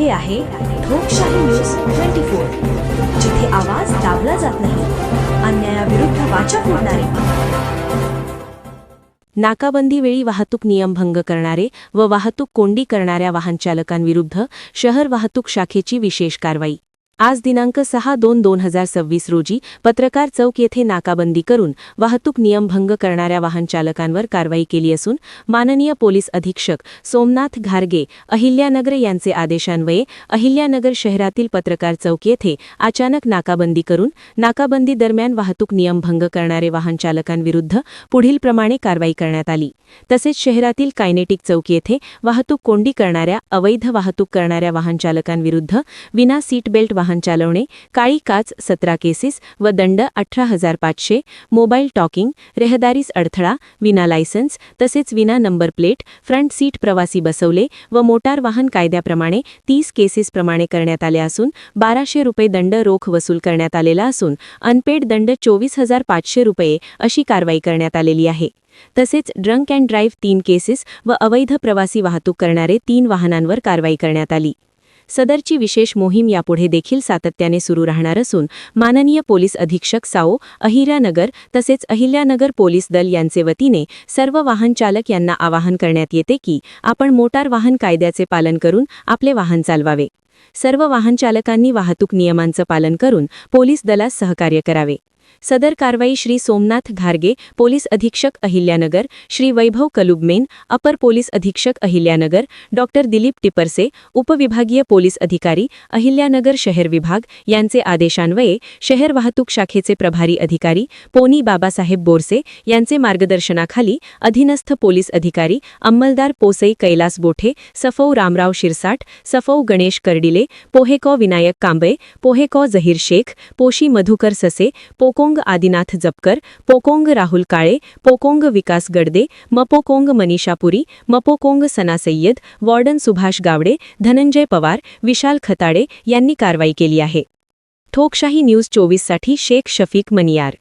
हे आहे लोकशाही न्यूज ट्वेंटी फोर जिथे आवाज दाबला जात नाही अन्यायाविरुद्ध वाचा फोडणारे. नाकाबंदीवेळी वाहतूक नियम भंग करणारे व वाहतूक कोंडी करणाऱ्या वाहनचालकांविरुद्ध शहर वाहतूक शाखेची विशेष कारवाई. आज दिनांक सहा दोन दोन हजार सव्वीस रोजी पत्रकार चौक येथे नाकाबंदी करून वाहतूक नियमभंग करणाऱ्या वाहनचालकांवर कारवाई केली असून माननीय पोलीस अधीक्षक सोमनाथ घारगे अहिल्यानगर यांचे आदेशान्वये अहिल्यानगर शहरातील पत्रकार चौक येथे अचानक नाकाबंदी करून नाकाबंदी दरम्यान वाहतूक नियमभंग करणारे वाहनचालकांविरुद्ध पुढीलप्रमाणे कारवाई करण्यात आली. तसेच शहरातील कायनेटिक चौक येथे वाहतूक कोंडी करणाऱ्या अवैध वाहतूक करणाऱ्या वाहनचालकांविरुद्ध विना सीट बेल्ट वाहन वाहन चालवणे काळी काच सतरा केसेस व दंड अठरा हजार पाचशे मोबाईल टॉकिंग रहदारीस अडथळा विना लायसन्स तसेच विना नंबर प्लेट फ्रंट सीट प्रवासी बसवले व मोटार वाहन कायद्याप्रमाणे तीस केसेसप्रमाणे करण्यात आले असून बाराशे रुपये दंड रोख वसूल करण्यात आलेला असून अनपेड दंड चोवीस हजार पाचशे रुपये अशी कारवाई करण्यात आलेली आहे. तसेच ड्रंक अँड ड्राईव्ह तीन केसेस व अवैध प्रवासी वाहतूक करणारे तीन वाहनांवर कारवाई करण्यात आली. सदरची विशेष मोहीम यापुढे देखील सातत्याने सुरू राहणार असून माननीय पोलीस अधीक्षक साओ अहिल्यानगर तसेच अहिल्यानगर पोलीस दल यांचे वतीने सर्व वाहन चालक यांना आवाहन करण्यात येते की आपण मोटार वाहन कायद्याचे पालन करून आपले वाहन चालवावे. सर्व वाहन चालकांनी वाहतूक नियमांचं पालन करून पोलीस दलास सहकार्य करावे. सदर कारवाई श्री सोमनाथ घारगे पोलीस अधीक्षक अहिल्यानगर श्री वैभव कलुबमेन अपर पोलीस अधीक्षक अहिल्यानगर डॉक्टर दिलीप टिपरसे उपविभागीय पोलीस अधिकारी अहिल्यानगर शहर विभाग यांचे आदेशान्वये शहर वाहतूक शाखेचे प्रभारी अधिकारी पोनी बाबासाहेब बोरसे यांचे मार्गदर्शनाखाली अधीनस्थ पोलीस अधिकारी अंमलदार पोसई कैलास बोठे सफौ रामराव शिरसाट सफौ गणेश कर्डिले पोहेकॉ विनायक कांबळे पोहेकॉ जहीर शेख पोशी मधुकर ससे पोको पोकोंग आदिनाथ जपकर पोकोंग राहुल काळे पोकोंग विकास गडदे मपोकोंग मनीषापुरी मपोकोंग सना सय्यद वॉर्डन सुभाष गावडे धनंजय पवार विशाल खताडे यांनी कारवाई केली आहे. ठोकशाही न्यूज चोवीससाठी शेख शफीक मनियार.